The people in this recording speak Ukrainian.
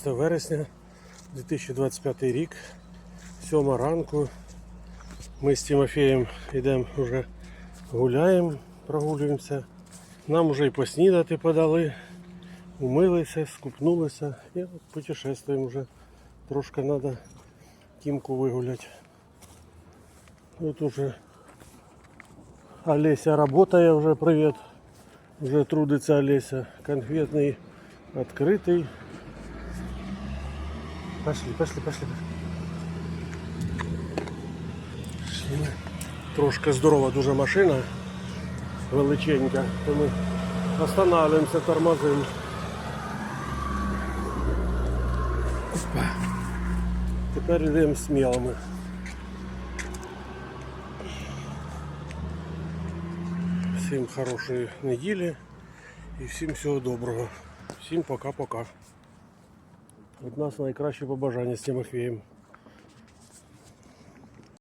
14 вересня 2025 рік, 7 ранку. Ми з Тимофієм йдемо вже гуляємо, прогулюємося. Нам вже і поснідати подали, умилися, скупнулися і путешествуємо вже. Трошки треба Тімку вигуляти. Тут уже Олеся работає вже, привіт. Вже трудиться Олеся. Конфетний відкритий. Пошли, пошли, пошли. Пішли. Трошки здорова дуже машина. Величенька. То ми останавливаємося, тормозимо. Опа. Тепер йдемо смілими. Всім хорошої неділі і всім всього доброго. Всім пока-пока. Від нас найкраще побажання з Тимофієм.